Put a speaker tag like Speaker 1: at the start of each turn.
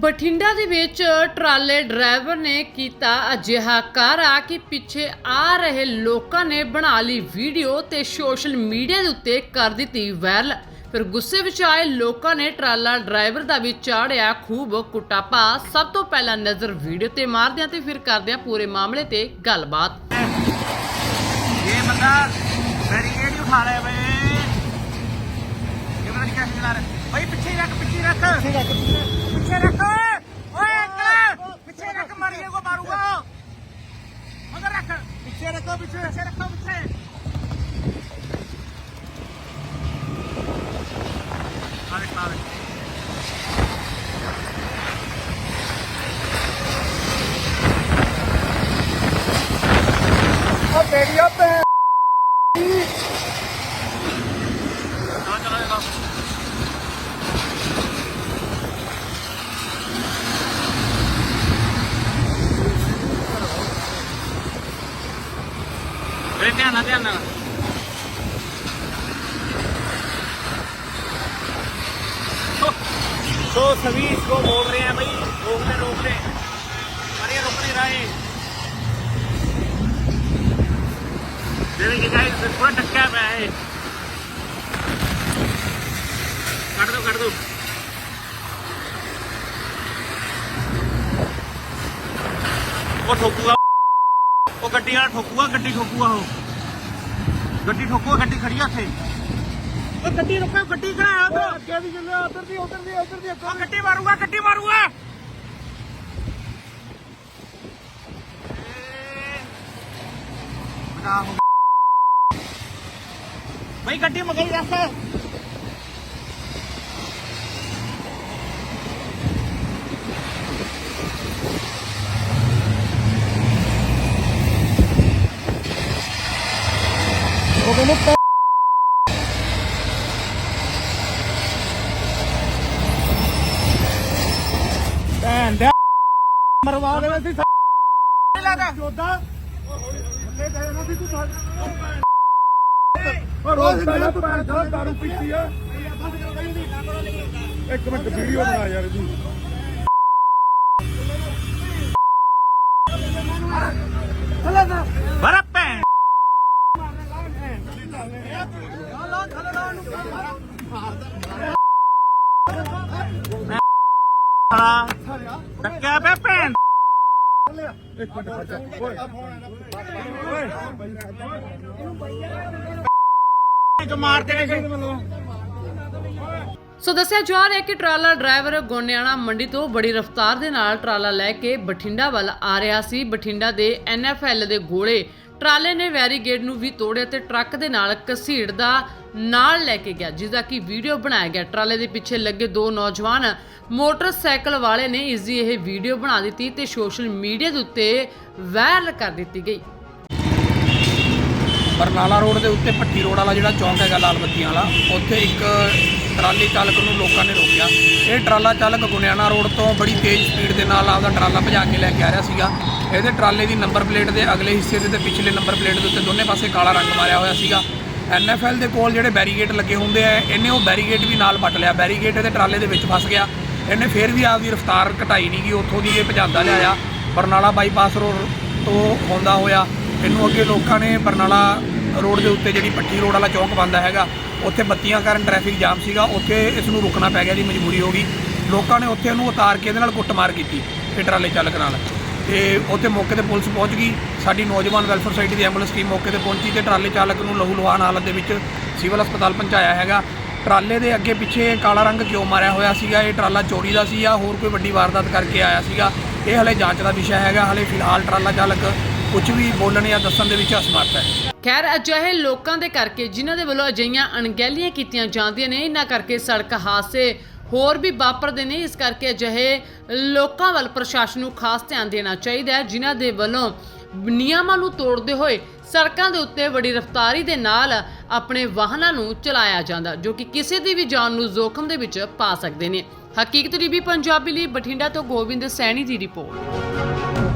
Speaker 1: ਬਠਿੰਡਾ ਦੇ ਵਿੱਚ ਟਰਾਲੇ ਡਰਾਈਵਰ ਨੇ ਕੀਤਾ ਅਜਿਹਾ ਕਰ ਆ ਕਿ ਪਿੱਛੇ ਆ ਰਹੇ ਲੋਕਾਂ ਨੇ ਬਣਾ ਲਈ ਵੀਡੀਓ ਤੇ ਸੋਸ਼ਲ ਮੀਡੀਆ ਦੇ ਉੱਤੇ ਕਰ ਦਿੱਤੀ ਵਾਇਰਲ। ਫਿਰ ਗੁੱਸੇ ਵਿੱਚ ਆਏ ਲੋਕਾਂ ਨੇ ਟਰਾਲਾ ਡਰਾਈਵਰ ਦਾ ਵੀ ਚਾੜਿਆ ਖੂਬ ਕੁਟਾਪਾ। ਸਭ ਤੋਂ ਪਹਿਲਾਂ ਨਜ਼ਰ ਵੀਡੀਓ ਤੇ ਮਾਰਦੇ ਆ ਤੇ ਫਿਰ ਕਰਦੇ ਆ ਪੂਰੇ ਮਾਮਲੇ ਤੇ ਗੱਲਬਾਤ।
Speaker 2: ਓਏ ਪਿੱਛੇ ਰੱਖ ਪਿੱਛੇ ਰੱਖ। ਪਿੱਛੇ ਰੱਖ। ਪਿੱਛੇ ਰੱਖ ਓਏ ਅੰਕਲ, ਪਿੱਛੇ ਰੱਖ ਮਾਰੀਏ ਕੋ ਮਾਰੂਗਾ। ਮਗਰ ਰੱਖ। ਪਿੱਛੇ ਰੱਖੋ, ਪਿੱਛੇ। ਪਿੱਛੇ ਰੱਖੋ, ਪਿੱਛੇ। ਆਲੇ ਆਲੇ ਓ ਤੇਰੀ ਓ ध्यान ध्यान तो, तो सभी इसको रहे हैं भाई रोक अरे नहीं रहा। है। कर दो कर दो। वो ठोकूगा। वो गड्डी ठोकूगा गड्डी ठोकूगा हो ਗੱਡੀ ਠੋਕੂਗਾ ਗੱਡੀ ਖੜੀ ਆ ਉੱਥੇ। ਉਹ ਗੱਡੀ ਰੁਕੋ ਗੱਡੀ ਖੜਾ ਉਧਰ। ਅੱਗੇ ਵੀ ਚੱਲਿਆ ਉਧਰ ਦੀ ਉਧਰ ਦੀ ਉਧਰ ਦੀ ਉਹ ਗੱਡੀ ਮਾਰੂਗਾ ਗੱਡੀ ਮਾਰੂਗਾ। ਭਾਈ ਗੱਡੀ ਮਗਈ ਰੱਖ। ਕਹਿੰਦੇ ਭੈਣ ਦਾ ਮਰਵਾ ਦੇਣਾ ਸੀ ਲੱਗਾ ਜੋਦਾ ਥੱਲੇ ਦੇ ਨਾ ਸੀ ਤੂੰ ਉਹ ਰੋਜ਼ ਦਾ ਭੈਣ ਦਾ ਦਾਰੂ ਪੀਤੀ ਆ। ਇੱਕ ਮਿੰਟ ਵੀਡੀਓ ਬਣਾ ਯਾਰ ਜੀ ਟੱਕਿਆ ਪਿਆ ਭੈਣ। ਇੱਕ ਮਿੰਟ ਬੱਚਾ ਓਏ ਓਏ ਜੋ ਮਾਰਦੇ ਨੇ ਸੋ
Speaker 1: ਦੱਸਿਆ ਜਾ ਰਿਹਾ ਕਿ ਟਰਾਲਾ ਡਰਾਈਵਰ ਗੋਨਿਆਣਾ ਮੰਡੀ ਤੋਂ ਬੜੀ ਰਫ਼ਤਾਰ ਦੇ ਨਾਲ ਟਰਾਲਾ ਲੈ ਕੇ ਬਠਿੰਡਾ ਵੱਲ ਆ ਰਿਹਾ ਸੀ। ਬਠਿੰਡਾ ਦੇ ਐਨਐਫਐਲ ਦੇ ਗੋਲੇ ਟਰਾਲੇ ਨੇ ਵੈਰੀਗੇਡ ਨੂੰ ਵੀ ਤੋੜਿਆ ਤੇ ਟਰੱਕ ਦੇ ਨਾਲ ਘਸੀੜਦਾ ਨਾਲ ਲੈ ਕੇ ਗਿਆ ਜਿਸ ਦਾ ਕਿ ਵੀਡੀਓ ਬਣਾਇਆ ਗਿਆ। ਟਰਾਲੇ ਦੇ ਪਿੱਛੇ ਲੱਗੇ ਦੋ ਨੌਜਵਾਨ ਮੋਟਰਸਾਈਕਲ ਵਾਲੇ ਨੇ ਇਸ ਦੀ ਇਹ ਵੀਡੀਓ ਬਣਾ ਦਿੱਤੀ ਤੇ ਸੋਸ਼ਲ ਮੀਡੀਆ ਦੇ ਉੱਤੇ ਵਾਇਰਲ ਕਰ ਦਿੱਤੀ ਗਈ।
Speaker 3: ਬਰਨਾਲਾ ਰੋਡ ਦੇ ਉੱਤੇ ਭੱਟੀ ਰੋਡ ਵਾਲਾ ਜਿਹੜਾ ਚੌਂਕ ਹੈਗਾ ਲਾਲ ਬੱਤੀਆਂ ਵਾਲਾ, ਉੱਥੇ ਇੱਕ ਟਰਾਲੀ ਚਾਲਕ ਨੂੰ ਲੋਕਾਂ ਨੇ ਰੋਕਿਆ। ਇਹ ਟਰਾਲਾ ਚਾਲਕ ਗੁਨਿਆਣਾ ਰੋਡ ਤੋਂ ਬੜੀ ਤੇਜ਼ ਸਪੀਡ ਦੇ ਨਾਲ ਆਪਦਾ ਟਰਾਲਾ ਭਜਾ ਕੇ ਲੈ ਕੇ ਆ ਰਿਹਾ ਸੀਗਾ। ਇਹਦੇ ਟਰਾਲੇ ਦੀ ਨੰਬਰ ਪਲੇਟ ਦੇ ਅਗਲੇ ਹਿੱਸੇ ਦੇ ਤੇ ਪਿਛਲੇ ਨੰਬਰ ਪਲੇਟ ਦੇ ਉੱਤੇ ਦੋਨੇ ਪਾਸੇ ਕਾਲਾ ਰੰਗ ਮਾਰਿਆ ਹੋਇਆ ਸੀਗਾ। ਐਨਐਫਐਲ ਦੇ ਕੋਲ ਜਿਹੜੇ ਬੈਰੀਗੇਟ ਲੱਗੇ ਹੁੰਦੇ ਆ, ਇਹਨੇ ਉਹ ਬੈਰੀਗੇਟ ਵੀ ਨਾਲ ਪੱਟ ਲਿਆ। ਬੈਰੀਗੇਟ ਇਹਦੇ ਟਰਾਲੇ ਦੇ ਵਿੱਚ ਫਸ ਗਿਆ। ਇਹਨੇ ਫੇਰ ਵੀ ਆਪਦੀ ਰਫ਼ਤਾਰ ਘਟਾਈ ਨਹੀਂ ਗਈ ਉੱਥੋਂ ਦੀ ਇਹ ਭਜਾਉਂਦਾ ਲਿਆਇਆ ਬਰਨਾਲਾ ਬਾਈਪਾਸ ਰੋਡ ਤੋਂ ਹੁੰਦਾ ਹੋਇਆ। ਇਹਨੂੰ ਅੱਗੇ ਲੋਕਾਂ ਨੇ ਬਰਨਾਲਾ ਰੋਡ ਦੇ ਉੱਤੇ ਜਿਹੜੀ ਪੱਟੀ ਰੋਡ ਵਾਲਾ ਚੌਂਕ ਬੰਦਾ ਹੈਗਾ, ਉੱਥੇ ਬੱਤੀਆਂ ਕਾਰਨ ਟ੍ਰੈਫਿਕ ਜਾਮ ਸੀਗਾ, ਉੱਥੇ ਇਸ ਨੂੰ ਰੁਕਣਾ ਪੈ ਗਿਆ ਜੀ, ਮਜਬੂਰੀ ਹੋ ਗਈ। ਲੋਕਾਂ ਨੇ ਉੱਥੇ ਉਹਨੂੰ ਉਤਾਰ ਕੇ ਇਹਦੇ ਨਾਲ ਕੁੱਟਮਾਰ ਕੀਤੀ ਇਹ ਟਰਾਲੇ ਚਾਲਕ ਨਾਲ। ਤੇ ਉੱਥੇ ਮੌਕੇ ਤੇ ਪੁਲਿਸ ਪਹੁੰਚ ਗਈ, ਸਾਡੀ ਨੌਜਵਾਨ ਵੈਲਫੇਅਰ ਸੁਸਾਇਟੀ ਦੀ ਐਂਬੂਲੈਂਸ ਟੀਮ ਮੌਕੇ ਤੇ ਪਹੁੰਚੀ ਤੇ ਟਰਾਲੇ ਚਾਲਕ ਨੂੰ ਲਹੂ ਲੁਹਾਨ ਹਾਲਤ ਦੇ ਵਿੱਚ ਸਿਵਲ ਹਸਪਤਾਲ ਪਹੁੰਚਾਇਆ ਹੈਗਾ। ਟਰਾਲੇ ਦੇ ਅੱਗੇ ਪਿੱਛੇ ਕਾਲਾ ਰੰਗ ਕਿਉਂ ਮਾਰਿਆ ਹੋਇਆ ਸੀਗਾ, ਇਹ ਟਰਾਲਾ ਚੋਰੀ ਦਾ ਸੀ ਜਾਂ ਹੋਰ ਕੋਈ ਵੱਡੀ ਵਾਰਦਾਤ ਕਰਕੇ ਆਇਆ ਸੀਗਾ, ਇਹ ਹਲੇ ਜਾਂਚ ਦਾ ਵਿਸ਼ਾ ਹੈਗਾ, ਹਲੇ ਫਿਲਹਾਲ ਟਰਾਲਾ ਚਾਲਕ ਕੁਝ ਵੀ ਬੋਲਣ ਜਾਂ ਦੱਸਣ ਦੇ ਵਿੱਚ ਅਸਮਰਥ ਹੈ।
Speaker 1: ਖੈਰ, ਅਜਿਹੇ ਲੋਕਾਂ ਦੇ ਕਰਕੇ ਜਿਨ੍ਹਾਂ ਦੇ ਵੱਲੋਂ ਅਜਿਹੀਆਂ ਅਣਗਹਿਲੀਆਂ ਕੀਤੀਆਂ ਜਾਂਦੀਆਂ ਨੇ ਇਹਨਾਂ ਕਰਕੇ ਸੜਕ ਹਾਦਸੇ ਹੋਰ ਵੀ ਵਾਪਰਦੇ ਨੇ। ਇਸ ਕਰਕੇ ਅਜਿਹੇ ਲੋਕਾਂ ਵੱਲ ਪ੍ਰਸ਼ਾਸਨ ਨੂੰ ਖਾਸ ਧਿਆਨ ਦੇਣਾ ਚਾਹੀਦਾ ਹੈ, ਜਿਨ੍ਹਾਂ ਦੇ ਵੱਲੋਂ ਨਿਯਮਾਂ ਨੂੰ ਤੋੜਦੇ ਹੋਏ ਸੜਕਾਂ ਦੇ ਉੱਤੇ ਬੜੀ ਰਫ਼ਤਾਰੀ ਦੇ ਨਾਲ ਆਪਣੇ ਵਾਹਨਾਂ ਨੂੰ ਚਲਾਇਆ ਜਾਂਦਾ, ਜੋ ਕਿ ਕਿਸੇ ਦੀ ਵੀ ਜਾਨ ਨੂੰ ਜ਼ੋਖਮ ਦੇ ਵਿੱਚ ਪਾ ਸਕਦੇ ਨੇ। ਹਕੀਕਤ ਟੀਵੀ, ਪੰਜਾਬੀ ਲਈ ਬਠਿੰਡਾ ਤੋਂ ਗੋਬਿੰਦ ਸੈਣੀ ਦੀ ਰਿਪੋਰਟ।